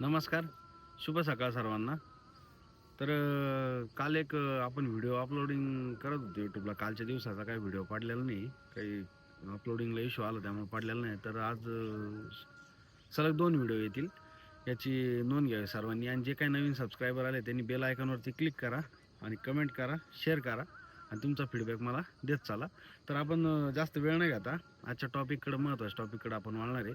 नमस्कार. शुभ सकाळ सर्वांना. तर काल एक आपण व्हिडिओ अपलोडिंग करत होतो यूट्यूबला कालच्या दिवसाचा काही व्हिडिओ पाडलेला नाही. काही अपलोडिंगला इश्यू आला त्यामुळे पाडलेला नाही. तर आज सलग दोन व्हिडिओ येतील. याची नोंद घ्यावी सर्वांनी. आणि जे काही नवीन सबस्क्रायबर आले त्यांनी बेल आयकॉनवरती क्लिक करा आणि कमेंट करा शेअर करा आणि तुमचा फीडबॅक मला देत चाला. तर आपण जास्त वेळ नाही घेता. आजच्या टॉपिककडे महत्त्वाच्या टॉपिककडे आपण वळणार आहे.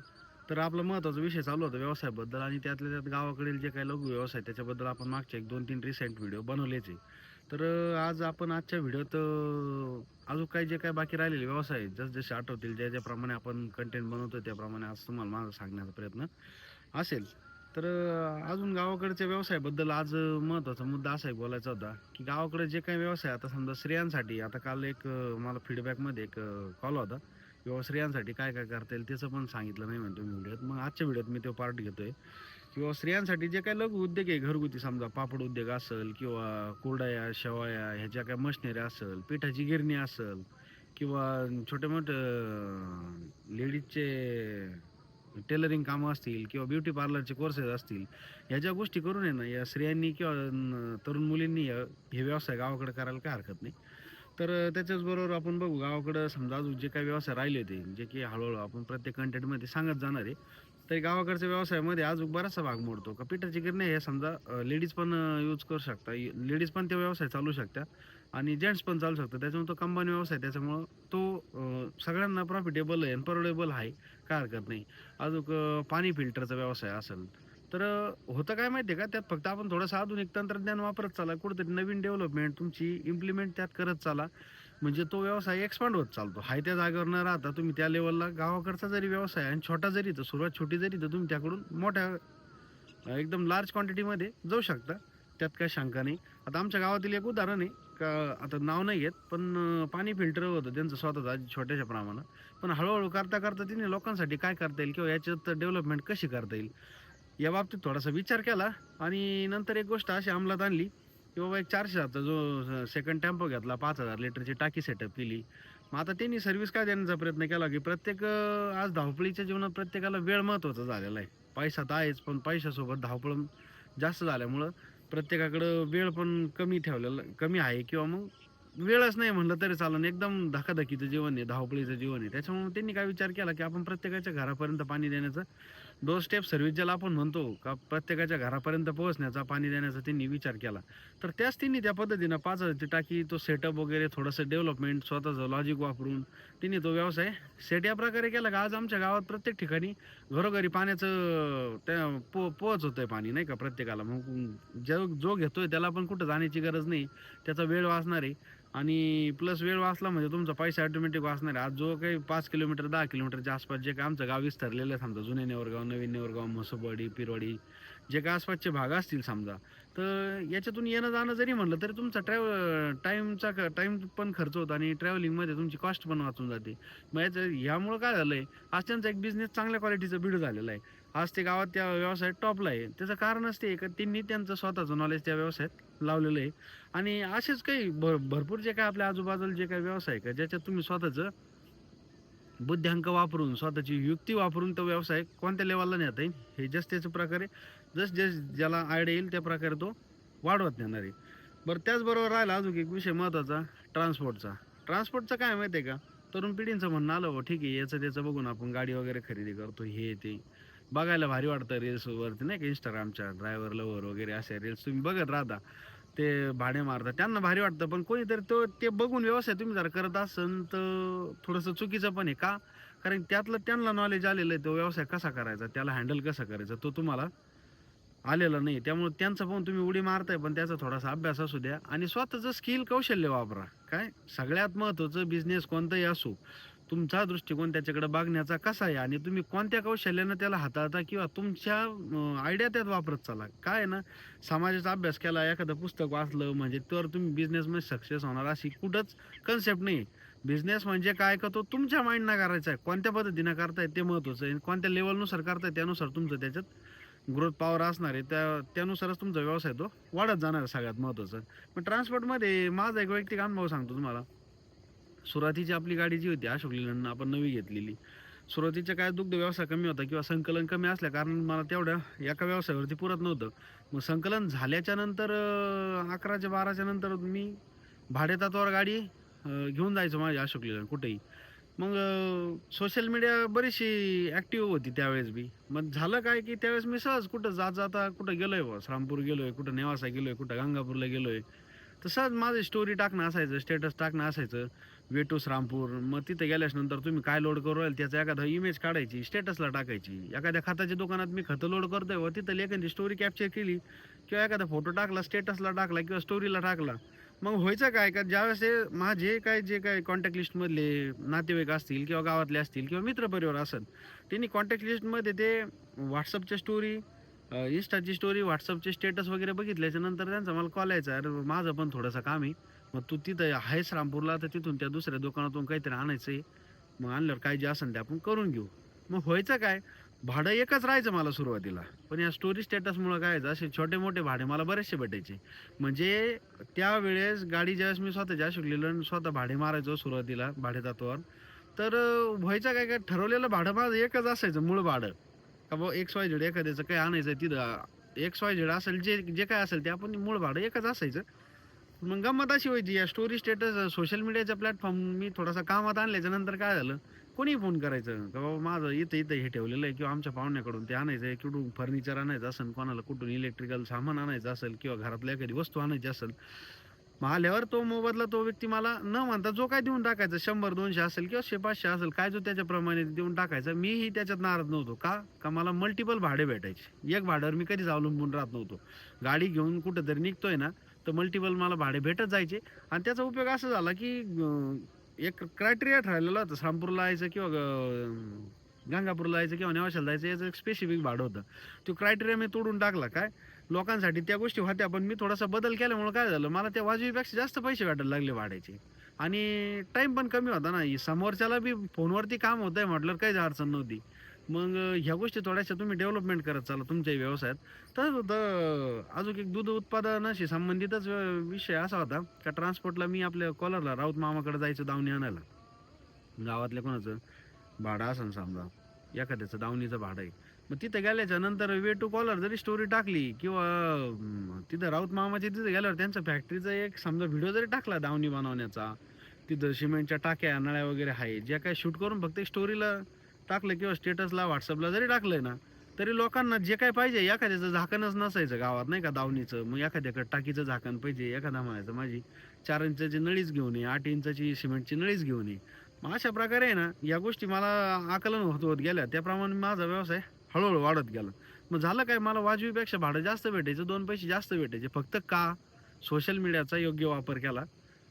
तर आपला महत्त्वाचा विषय चालू होता व्यवसायाबद्दल आणि त्यातल्या त्यात गावाकडील जे काही लघु व्यवसाय त्याच्याबद्दल आपण मागच्या एक दोन तीन रिसेंट व्हिडिओ बनवलेच आहे. तर आज आपण आजच्या व्हिडिओत अजून काही जे काही बाकी राहिलेले व्यवसाय आहेत, जसजसे आठवतील ज्या ज्याप्रमाणे आपण कंटेंट बनवतो त्याप्रमाणे आज तुम्हाला माझा सांगण्याचा प्रयत्न असेल. तर अजून गावाकडच्या व्यवसायाबद्दल आज महत्त्वाचा मुद्दा असा एक बोलायचा होता की गावाकडे जे काही व्यवसाय आता समजा स्त्रियांसाठी आता काल एक मला फीडबॅकमध्ये एक कॉल होता. किंवा स्त्रियांसाठी काय काय करता येईल त्याचं पण सांगितलं नाही म्हणतो मी व्हिडिओत. मग आजच्या व्हिडिओत मी तो पार्ट घेतोय. किंवा स्त्रियांसाठी जे काही लघु उद्योग आहे घरगुती समजा पापड उद्योग असेल किंवा कुरडया शेवाया ह्याच्या काय मशिनरी असेल पिठाची गिरणी असेल किंवा छोटे मोठे लेडीजचे टेलरिंग कामं असतील किंवा ब्युटी पार्लरचे कोर्सेस असतील ह्या ज्या गोष्टी करून आहे ना या स्त्रियांनी किंवा तरुण मुलींनी हे व्यवसाय गावाकडे करायला काय हरकत नाही. तर त्याच्याचबरोबर आपण बघू गावाकडं समजा अजून जे काही व्यवसाय राहिले होते जे की हळूहळू आपण प्रत्येक कंटेंटमध्ये सांगत जाणार आहे. तरी गावाकडच्या व्यवसायामध्ये अजून बराचसा भाग मोडतो का? पिठाची गिरणी हे समजा लेडीज पण यूज करू शकता. लेडीज पण ते व्यवसाय चालू शकता. आणि जेंट्स पण चालू शकतात त्याच्यामुळे तो कंबाईन व्यवसाय त्याच्यामुळं तो सगळ्यांना प्रॉफिटेबल आहे आणि परवडेबल आहे. काय हरकत नाही. अजून पाणी फिल्टरचा व्यवसाय असेल तर होतं काय माहिती आहे का? त्यात फक्त आपण थोडंसं आधुनिक तंत्रज्ञान वापरत चाला. कुठंतरी नवीन डेव्हलपमेंट तुमची इम्प्लिमेंट त्यात करत चाला. म्हणजे तो व्यवसाय एक्सपांड होत चालतो. हाय त्या जागेवर न राहता तुम्ही त्या लेवलला गावाकडचा जरी व्यवसाय आणि छोटा जरी तर सुरुवात छोटी जरी तर तुम्ही त्याकडून मोठ्या एकदम लार्ज क्वांटिटीमध्ये जाऊ शकता. त्यात काही शंका नाही. आता आमच्या गावातील एक उदाहरण आहे. का आता नाव नाही येत पण पाणी फिल्टर होतं. त्यांचं स्वतःचं छोट्याशा प्रमाणात. पण हळूहळू करता करता तिने लोकांसाठी काय करता येईल किंवा याच्यात डेव्हलपमेंट कशी करता येईल? या बाबतीत थोडासा विचार केला आणि नंतर एक गोष्ट अशी अंमलात आणली की बाबा एक चारशे हजारचा जो सेकंड टेम्पो घेतला पाच हजार लिटरची टाकी सेटअप केली. मग आता त्यांनी सर्व्हिस काय देण्याचा प्रयत्न केला की प्रत्येक आज धावपळीच्या जीवनात प्रत्येकाला वेळ महत्त्वाचा झालेला आहे. पैसा तर आहेच पण पैशासोबत धावपळ जास्त झाल्यामुळं प्रत्येकाकडं वेळ पण कमी ठेवलेला कमी आहे किंवा मग वेळच नाही म्हणलं तरी चालन एकदम धकाधकीचं जीवन आहे धावपळीचं जीवन आहे. त्याच्यामुळे त्यांनी काय विचार केला की आपण प्रत्येकाच्या घरापर्यंत पाणी देण्याचं डोर स्टेप सर्व्हिस ज्याला आपण म्हणतो का प्रत्येकाच्या घरापर्यंत पोहोचण्याचा पाणी देण्याचा त्यांनी विचार केला. तर त्याच त्यांनी त्या पद्धतीनं पाच हजारची टाकी तो सेटअप वगैरे थोडंसं डेव्हलपमेंट स्वतःचं लॉजिक वापरून त्यांनी तो व्यवसाय सेट या प्रकारे केला का आज आमच्या गावात प्रत्येक ठिकाणी घरोघरी पाण्याचं त्या पो पोहोच आहे पाणी नाही का प्रत्येकाला. मग जो जो घेतोय त्याला पण कुठं जाण्याची गरज नाही त्याचा वेळ वाचणार आहे. आणि प्लस वेळ वाचला म्हणजे तुमचा पैसा ऑटोमॅटिक वाचणार आहे. आज जो काही पाच किलोमीटर दहा किलोमीटरच्या आसपास जे काही आमचं गाव विस्तारलेलं आहे समजा जुने नेवरगाव नवीन नेवरगाव म्हसोबवाडी पिरवाडी जे काही आसपासचे भाग असतील समजा तर याच्यातून येणं जाणं जरी म्हणलं तरी तुमचा ट्रॅव्ह टाईमचा टाईम पण खर्च होतो आणि ट्रॅव्हलिंगमध्ये तुमची कॉस्ट पण वाचून जाते. मग याचं ह्यामुळं काय झालं आहे आज त्यांचा एक बिझनेस चांगल्या क्वालिटीचं बिड झालेला आहे. आज ते गावात त्या व्यवसायात टॉपला आहे. त्याचं कारणच ते का त्यांनी त्यांचं स्वतःचं नॉलेज त्या व्यवसायात लावलेलं आहे. आणि असेच काही भर भरपूर जे काय आपल्या आजूबाजूला जे काही व्यवसाय का ज्याच्यात तुम्ही स्वतःचं बुद्ध्यांक वापरून स्वतःची युक्ती वापरून तो व्यवसाय कोणत्या लेवलला नेता येईल? हे जस त्याच्या प्रकारे जस जस ज्याला आयडिया येईल त्या प्रकारे तो वाढवत नेणार आहे. बरं त्याचबरोबर राहिला अजून एक विषय महत्त्वाचा ट्रान्सपोर्टचा ट्रान्सपोर्टचं काय माहिती आहे का? तरुण पिढींचं म्हणणं आलं हो ठीक आहे याचं त्याचं बघून आपण गाडी वगैरे खरेदी करतो हे ते. बघायला भारी वाटतं रील्सवरती नाही का? इंस्टाग्रामच्या ड्रायव्हर लवर वगैरे असे रील्स तुम्ही बघत राहता. ते भाडे मारतात. त्यांना भारी वाटतं पण कोणीतरी तो ते बघून व्यवसाय तुम्ही जर करत असन तर थोडंसं चुकीचं पण आहे. का? कारण त्यातलं त्यांना नॉलेज आलेलं आहे तो व्यवसाय कसा करायचा त्याला हँडल कसा करायचा तो तुम्हाला आलेला नाही. त्यामुळे त्यांचं पण तुम्ही उडी मारताय पण त्याचा थोडासा अभ्यास असू द्या. आणि स्वतःचं स्किल कौशल्य वापरा. काय? सगळ्यात महत्त्वाचं बिझनेस कोणताही असो तुमचा दृष्टिकोन त्याच्याकडे बघण्याचा कसा आहे? आणि तुम्ही कोणत्या कौशल्यानं त्याला हाताळता किंवा तुमच्या आयडिया त्यात वापरत चाला काय आहे ना समाजाचा अभ्यास केला एखादं पुस्तक वाचलं म्हणजे तर तुम्ही बिझनेसमध्ये सक्सेस होणार अशी कुठंच कन्सेप्ट नाही बिझनेस म्हणजे काय का तो तुमच्या माइंडनं करायचा आहे. कोणत्या पद्धतीनं करताय ते महत्त्वाचं आहे. कोणत्या लेवलनुसार करताय त्यानुसार तुमचं त्याच्यात ग्रोथ पॉवर असणार आहे. त्या त्यानुसारच तुमचा व्यवसाय तो वाढत जाणार आहे सगळ्यात महत्त्वाचं पण ट्रान्सपोर्टमध्ये माझा एक वैयक्तिक अनुभव सांगतो तुम्हाला. सुरुवातीची आपली गाडी जी होती अशोक लिलंडनं आपण नवी घेतलेली. सुरुवातीच्या काय दुग्ध व्यवसाय कमी होता किंवा संकलन कमी असल्या कारण मला तेवढ्या एका व्यवसायावरती पुरत नव्हतं. मग संकलन झाल्याच्यानंतर अकराच्या बाराच्या नंतर मी भाडेतत्वावर गाडी घेऊन जायचो माझ्या अशोक लेलंड कुठेही. मग सोशल मीडिया बरीचशी ॲक्टिव्ह होती त्यावेळेस बी. मग झालं काय की त्यावेळेस मी सहज कुठं जात जाता कुठं गेलो आहे श्रामपूर आहे कुठं नेवासा गेलो आहे कुठं गंगापूरला गेलोय. तर सहज माझं स्टोरी टाकणं असायचं स्टेटस टाकणं असायचं. वेटूस रामपूर. मग तिथे गेल्यानंतर तुम्ही काय लोड करू राहील? त्याचा एखादा इमेज काढायची स्टेटसला टाकायची. एखाद्या खताच्या दुकानात मी खतं लोड करतोय व तिथं लेखनची स्टोरी कॅप्चर केली किंवा एखादा फोटो टाकला स्टेटसला टाकला किंवा स्टोरीला टाकला. मग व्हायचं काय? का ज्यावेळेस हे माझे काय जे काय कॉन्टॅक्ट लिस्टमधले नातेवाईक असतील किंवा गावातले असतील किंवा मित्रपरिवार असेल त्यांनी कॉन्टॅक्ट लिस्टमध्ये ते व्हॉट्सअपच्या स्टोरी इंस्टाची स्टोरी व्हॉट्सअपचे स्टेटस वगैरे बघितल्याच्या नंतर त्यांचा मला कॉल यायचा अरे माझं पण थोडंसं काम आहे. मग तू तिथं आहेस रामपूरला तर तिथून त्या दुसऱ्या दुकानातून काहीतरी आणायचं आहे मग आणल्यावर काय जे असेल ते आपण करून घेऊ. मग व्हायचं काय? भाडं एकच राहायचं मला सुरुवातीला. पण या स्टोरी स्टेटसमुळं काय असे छोटे मोठे भाडे मला बरेचसे भेटायचे. म्हणजे त्यावेळेस गाडी ज्यावेळेस मी स्वतःच्या शिकलेलो आणि स्वतः भाडे मारायचो सुरुवातीला भाडेतत्वावर तर व्हायचं काय काय ठरवलेलं भाडं माझं एकच असायचं मूळ भाडं. का बाबा एक्स वाय झेड एखाद्याचं काय आणायचं आहे तिथं एक्स वाय झेड असेल जे जे काय असेल ते आपण मूळ भाडं एकच असायचं. मग गंमत अशी व्हायची या स्टोरी स्टेटस सोशल मीडियाचा प्लॅटफॉर्म मी थोडासा कामात आणल्याच्या नंतर काय झालं कोणी फोन करायचं का बाबा माझं इथं इथं हे ठेवलेलं आहे किंवा आमच्या पाहुण्याकडून ते आणायचं आहे कुठून फर्निचर आणायचं असेल कोणाला कुठून इलेक्ट्रिकल सामान आणायचं असेल किंवा घरातल्या एखादी वस्तू आणायची असेल मग आल्यावर तो मोबदला तो व्यक्ती मला न म्हणता जो काय देऊन टाकायचा शंभर दोनशे असेल किंवा शे पाचशे असेल काय जो त्याच्याप्रमाणे देऊन टाकायचा मीही त्याच्यात नाराज नव्हतो. का? का मला मल्टिपल भाडे भेटायचे. एक भाड्यावर मी कधीच अवलंबून राहत नव्हतो. गाडी घेऊन कुठंतरी निघतोय ना तर मल्टिपल मला भाडे भेटत जायचे. आणि त्याचा उपयोग असा झाला की एक क्रायटेरिया ठरलेला होता. सांपूरला यायचं किंवा गंगापूरला जायचं किंवा नेवाशाला जायचं याचं एक स्पेसिफिक भाडं होतं. तो क्रायटेरिया मी तोडून टाकला. काय? लोकांसाठी त्या गोष्टी होत्या पण मी थोडासा बदल केल्यामुळे काय झालं मला त्या वाजवीपेक्षा जास्त पैसे भेटायला लागले भाड्याचे. आणि टाईम पण कमी होता ना. समोरच्याला बी फोनवरती काम होतं आहे म्हटलं काहीच अडचण नव्हती. मग ह्या गोष्टी थोड्याशा तुम्ही डेव्हलपमेंट करत चाला तुमच्या व्यवसायात. तर होतं अजून एक दूध उत्पादनाशी संबंधितच विषय असा होता का ट्रान्सपोर्टला मी आपल्या कॉलरला राऊत मामाकडे जायचं दावणी आणायला. गावातल्या कोणाचं? भाडं असं समजा. एखाद्याचं दावणीचं भाडं आहे. मग तिथं गेल्याच्यानंतर वे टू कॉलर जरी स्टोरी टाकली किंवा तिथं राऊत मामाच्या तिथं गेल्यावर त्यांचा फॅक्टरीचा एक समजा व्हिडिओ जरी टाकला दावणी बनवण्याचा तिथं सिमेंटच्या टाक्या नळ्या वगैरे आहे ज्या काय शूट करून फक्त स्टोरीला टाकलं किंवा स्टेटसला व्हॉट्सअपला जरी टाकलंय ना तरी लोकांना जे काय पाहिजे एखाद्याचं झाकणच नसायचं गावात नाही का? दावणीचं. मग एखाद्याकडे टाकीचं झाकण पाहिजे एखादा म्हणायचं माझी चार इंचाची नळीच घेऊन ये आठ इंचाची सिमेंटची नळीच घेऊन ये. मग अशा प्रकारे आहे ना या गोष्टी मला आकलन होत होत गेल्या. त्याप्रमाणे माझा व्यवसाय हळूहळू वाढत गेला. मग झालं काय? मला वाजवीपेक्षा भाडं जास्त भेटायचं दोन पैसे जास्त भेटायचे. फक्त का? सोशल मीडियाचा योग्य वापर केला.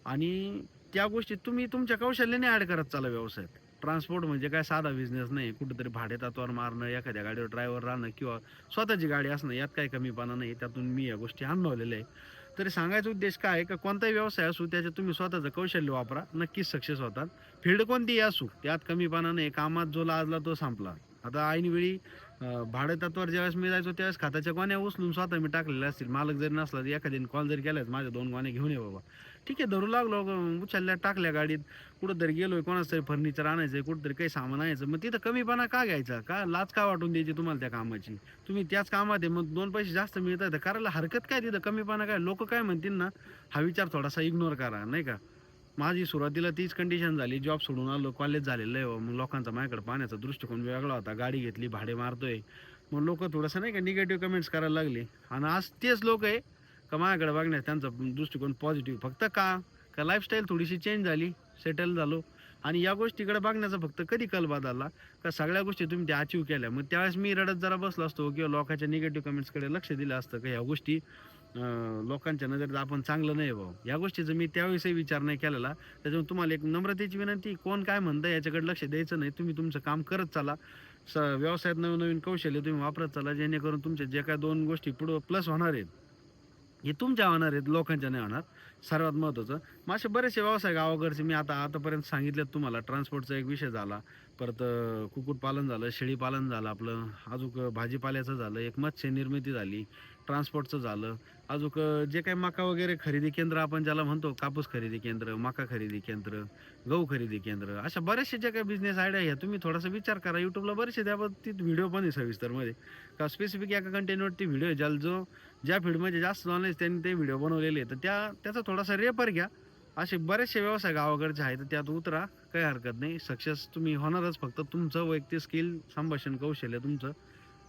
आणि त्या गोष्टी तुम्ही तुमच्या कौशल्याने ॲड करत चाला व्यवसायात. ट्रान्सपोर्ट म्हणजे काय साधा बिझनेस नाही. कुठेतरी भाडे तत्वावर मारणं एखाद्या गाडीवर ड्रायव्हर राहणं किंवा स्वतःची गाडी असणं यात काही कमीपणा नाही. त्यातून मी या गोष्टी अनुभवलेल्या आहे. तरी सांगायचा उद्देश काय आहे का कोणताही व्यवसाय असू त्याच्यात तुम्ही स्वतःचं कौशल्य वापरा. नक्कीच सक्सेस होतात. फील्ड कोणतीही असू त्यात कमीपणा नाही. कामात जो लाजला तो संपला. आता ऐनवेळी भाडेतत्वावर ज्यावेळेस मी जायचो त्यावेळेस खात्याच्या गोण्या उचलून स्वतः मी टाकलेल्या असतील. मालक जरी नसला तर एखाद्याने कॉल जरी केलाच माझ्या दोन गोण्या घेऊन ये बाबा. ठीक आहे धरू लागलो. उचलल्या टाकल्या गाडीत. कुठंतरी आहे कोणाचं तरी फर्निचर आहे कुठंतरी काही सामान आणायचं. मग तिथं कमीपणा का घ्यायचा? का लाच का वाटून द्यायची तुम्हाला त्या कामाची? तुम्ही त्याच कामात आहे मग दोन पैसे जास्त मिळतात. करायला हरकत काय तिथं? कमीपणा काय? लोक काय म्हणतील ना? हा विचार थोडासा इग्नोर करा नाही का? माझी सुरुवातीला तीच कंडिशन झाली. जॉब सोडून आलो कॉलेज झालेलं आहे. मग लोकांचा माझ्याकडे पाहण्याचा दृष्टिकोन वेगळा होता. गाडी घेतली भाडे मारतोय. मग लोक थोडंसं नाही का निगेटिव्ह कमेंट्स करायला लागले. आणि आज तेच लोक आहे का माझ्याकडे बघण्यास त्यांचा दृष्टिकोन पॉझिटिव्ह फक्त का? का लाईफस्टाईल थोडीशी चेंज झाली सेटल झालो. आणि या गोष्टीकडे बघण्याचा फक्त कधी कल आला का सगळ्या गोष्टी तुम्ही त्या अचीव केल्या? मग त्यावेळेस मी रडत जरा बसलो असतो. किंवा लोकांच्या निगेटिव्ह कमेंट्सकडे लक्ष दिलं असतं का? ह्या गोष्टी लोकांच्या नजरेत आपण चांगलं नाही भाऊ. या गोष्टीचा मी त्यावेळेसही विचार नाही केलेला. त्याच्यामुळे तुम्हाला एक नम्रतेची विनंती कोण काय म्हणतं याच्याकडे लक्ष द्यायचं नाही. तुम्ही तुमचं काम करत चाला. स व्यवसायात नवीन नवीन कौशल्य तुम्ही वापरत चाला जेणेकरून तुमच्या जे काय दोन गोष्टी पुढं प्लस होणार आहेत हे तुमच्या होणार आहेत लोकांच्या नाही होणार. सर्वात महत्त्वाचं मग असे बरेचसे व्यवसाय गावाकडचे मी आता आतापर्यंत सांगितलेत तुम्हाला. ट्रान्सपोर्टचा एक विषय झाला. परत कुक्कुटपालन झालं शेळीपालन झालं आपलं अजून भाजीपाल्याचं झालं एक मत्स्य निर्मिती झाली ट्रान्सपोर्टचं झालं. अजून जे काही मका वगैरे खरेदी केंद्र आपण ज्याला म्हणतो कापूस खरेदी केंद्र मका खरेदी केंद्र गहू खरेदी केंद्र अशा बरेचसे जे काही बिझनेस आयडिया आहे तुम्ही थोडासा विचार करा. यूट्यूबला बरेचसे त्याबाबतीत व्हिडिओ पण आहे सविस्तरमध्ये. का स्पेसिफिक एका कंटेंटवरती व्हिडिओ ज्याला जो ज्या फील्डमध्ये जास्त नॉलेज त्यांनी ते व्हिडिओ बनवलेले आहेत. तर त्या त्याचा थोडासा रेपर घ्या. असे बरेचसे व्यवसाय गावाकडचे आहेत तर त्यात उतरा काही हरकत नाही. सक्सेस तुम्ही होणारच फक्त तुमचं वैयक्तिक स्किल संभाषण कौशल्य तुमचं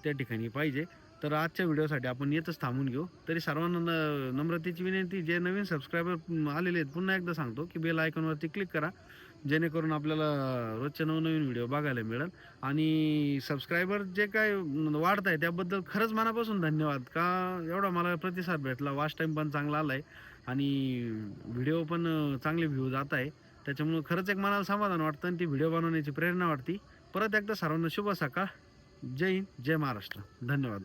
त्या ठिकाणी पाहिजे. तर आजच्या व्हिडिओसाठी आपण येतच थांबून घेऊ. तरी सर्वांना न- नम्रतेची विनंती जे नवीन सबस्क्रायबर आलेले आहेत पुन्हा एकदा सांगतो की बेल आयकॉनवरती क्लिक करा. जेणेकरून आपल्याला रोजचे नवनवीन व्हिडिओ बघायला मिळेल. आणि सबस्क्रायबर जे काय वाढत आहे त्याबद्दल खरंच मनापासून धन्यवाद. का एवढा मला प्रतिसाद भेटला? वाच टाईम पण चांगला आला आहे आणि व्हिडिओ पण चांगले व्ह्यू जात आहे. त्याच्यामुळं खरंच एक मनाला समाधान वाटतं आणि ती व्हिडिओ बनवण्याची प्रेरणा वाटते. परत एकदा सर्वांना शुभ सकाळ. जय हिंद जय महाराष्ट्र. धन्यवाद.